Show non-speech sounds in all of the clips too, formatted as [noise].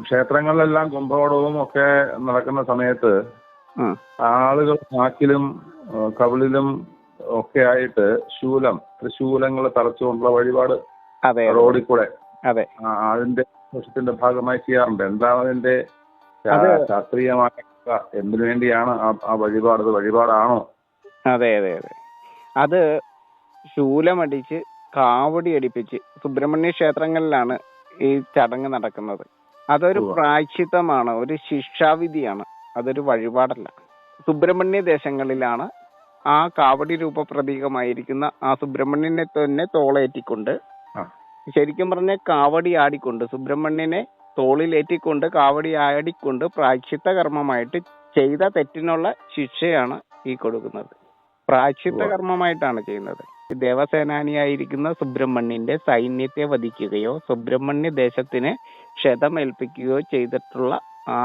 ക്ഷേത്രങ്ങളിലെല്ലാം കുംഭകോണവും ഒക്കെ നടക്കുന്ന സമയത്ത് ആളുകൾ നാക്കിലും കവിളിലും ഒക്കെ ആയിട്ട് ശൂലം തൃശൂലങ്ങൾ തറച്ചുകൊണ്ടുള്ള വഴിപാട് റോഡിൽ കൂടെ അതെ. അതിന്റെ ആഘോഷത്തിന്റെ ഭാഗമായി ചെയ്യാറുണ്ട്. എന്താണ് അതിന്റെ അത്. ശാസ്ത്രീയമായ എന്തിനു വേണ്ടിയാണ് ആ ആ വഴിപാട്? അത് വഴിപാടാണോ? അതെ അതെ അതെ. അത് ശൂലമടിച്ച് കാവടി അടിപ്പിച്ച് സുബ്രഹ്മണ്യ ക്ഷേത്രങ്ങളിലാണ് ഈ ചടങ്ങ് നടക്കുന്നത്. അതൊരു. പ്രായശ്ചിത്തമാണ് ഒരു ശിക്ഷാവിധിയാണ് അതൊരു വഴിപാടല്ല. സുബ്രഹ്മണ്യ ദേശങ്ങളിലാണ് ആ കാവടി രൂപ പ്രതീകമായിരിക്കുന്ന ആ സുബ്രഹ്മണ്യനെ തന്നെ തോളേറ്റിക്കൊണ്ട് ശരിക്കും പറഞ്ഞ കാവടി ആടിക്കൊണ്ട് സുബ്രഹ്മണ്യനെ തോളിലേറ്റിക്കൊണ്ട് കാവടി ആടിക്കൊണ്ട് പ്രായശ്ചിത്ത കർമ്മമായിട്ട് ചെയ്ത തെറ്റിനുള്ള ശിക്ഷയാണ് ഈ കൊടുക്കുന്നത്. പ്രായശ്ചിത്ത കർമ്മമായിട്ടാണ് ചെയ്യുന്നത്. ദേവസേനാനിയായിരിക്കുന്ന സുബ്രഹ്മണ്യന്റെ സൈന്യത്തെ വധിക്കുകയോ സുബ്രഹ്മണ്യ ദേശത്തിന് ക്ഷതമേൽപ്പിക്കുകയോ ചെയ്തിട്ടുള്ള ആ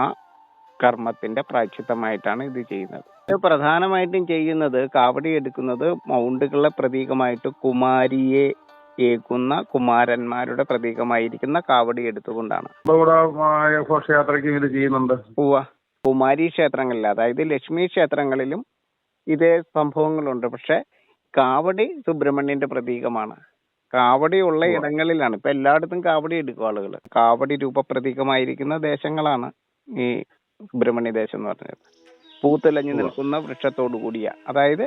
കർമ്മത്തിന്റെ പ്രായശ്ചിത്തമായിട്ടാണ് ഇത് ചെയ്യുന്നത്. ഇത് പ്രധാനമായിട്ടും ചെയ്യുന്നത് കാവടി എടുക്കുന്നത് മൗണ്ടുകളുടെ പ്രതീകമായിട്ട് കുമാരിയെ ഏക്കുന്ന കുമാരന്മാരുടെ പ്രതീകമായിരിക്കുന്ന കാവടി എടുത്തുകൊണ്ടാണ്. ഘോഷയാത്രയ്ക്ക് ഇത് ചെയ്യുന്നുണ്ട്. കുമാരി ക്ഷേത്രങ്ങളിൽ അതായത് ലക്ഷ്മി ക്ഷേത്രങ്ങളിലും ഇതേ സംഭവങ്ങളുണ്ട്. പക്ഷെ കാവടി സുബ്രഹ്മണ്യന്റെ പ്രതീകമാണ്. കാവടി ഉള്ള ഇടങ്ങളിലാണ്. ഇപ്പൊ എല്ലായിടത്തും കാവടി എടുക്കും ആളുകൾ കാവടി രൂപപ്രതീകമായിരിക്കുന്ന ദേശങ്ങളാണ് ഈ സുബ്രഹ്മണ്യ ദേശം എന്ന് പറഞ്ഞത്. പൂത്തുലഞ്ഞു നിൽക്കുന്ന വൃക്ഷത്തോടു കൂടിയ അതായത്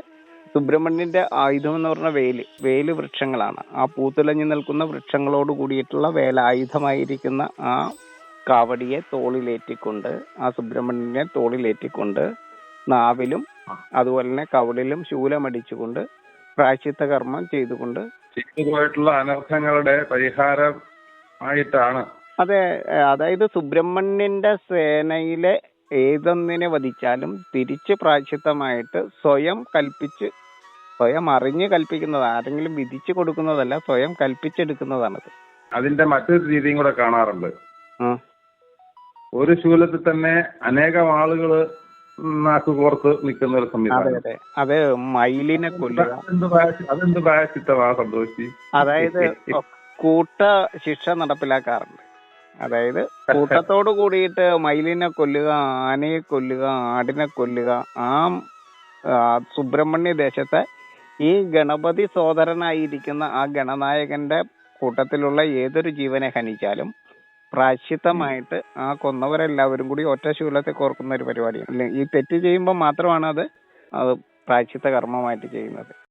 സുബ്രഹ്മണ്യന്റെ ആയുധം എന്ന് പറഞ്ഞ വേൽ വേൽ വൃക്ഷങ്ങളാണ്. ആ പൂത്തുലഞ്ഞു നിൽക്കുന്ന വൃക്ഷങ്ങളോട് കൂടിയിട്ടുള്ള വേലായുധമായിരിക്കുന്ന ആ കാവടിയെ തോളിലേറ്റിക്കൊണ്ട് ആ സുബ്രഹ്മണ്യനെ തോളിലേറ്റിക്കൊണ്ട് നാവിലും. അതുപോലെ തന്നെ കവളിലും ശൂലമടിച്ചുകൊണ്ട് പ്രായശ്ചിത്ത കർമ്മം ചെയ്തുകൊണ്ട് ചെയ്തു പോയിട്ടുള്ള അനർത്ഥങ്ങളുടെ പരിഹാരമായിട്ടാണ്. അതെ അതായത് സുബ്രഹ്മണ്യന്റെ സേനയിലെ ഏതൊന്നിനെ വധിച്ചാലും തിരിച്ച് പ്രായശ്ചിത്തമായിട്ട് സ്വയം കൽപ്പിച്ച് സ്വയം അറിഞ്ഞ് കൽപ്പിക്കുന്നത് ആരെങ്കിലും വിധിച്ചു കൊടുക്കുന്നതല്ല സ്വയം കൽപ്പിച്ചെടുക്കുന്നതാണത്. അതിന്റെ മറ്റൊരു രീതിയും കൂടെ കാണാറുണ്ട്. ഒരു ശൂലത്തിൽ തന്നെ അനേകം ആളുകൾ നാക്ക് കോർത്ത് നിൽക്കുന്ന ഒരു സംവിധാനം. അതെ അത്. മയിലിനെ കൊല്ലുക. അതെന്ത് പ്രായശിത്തമാണ് സന്തോഷി? അതായത് കൂട്ട ശിക്ഷ നടപ്പിലാക്കാറുണ്ട്. അതായത് [laughs] കൂട്ടത്തോട് കൂടിയിട്ട് മയിലിനെ കൊല്ലുക ആനയെ കൊല്ലുക ആടിനെ കൊല്ലുക ആ ആ, സുബ്രഹ്മണ്യ ദേശത്തെ ഈ ഗണപതി സോദരനായിരിക്കുന്ന ആ ഗണനായകന്റെ കൂട്ടത്തിലുള്ള ഏതൊരു ജീവനെ ഹനിച്ചാലും പ്രായശ്ചിത്തമായിട്ട് ആ കൊന്നവരെല്ലാവരും കൂടി ഒറ്റ ശൂലത്തെ കോർക്കുന്ന ഒരു പരിപാടിയാണ്. ഈ തെറ്റ് ചെയ്യുമ്പോൾ മാത്രമാണ് അത് അത് പ്രായശ്ചിത്ത കർമ്മമായിട്ട് ചെയ്യുന്നത്.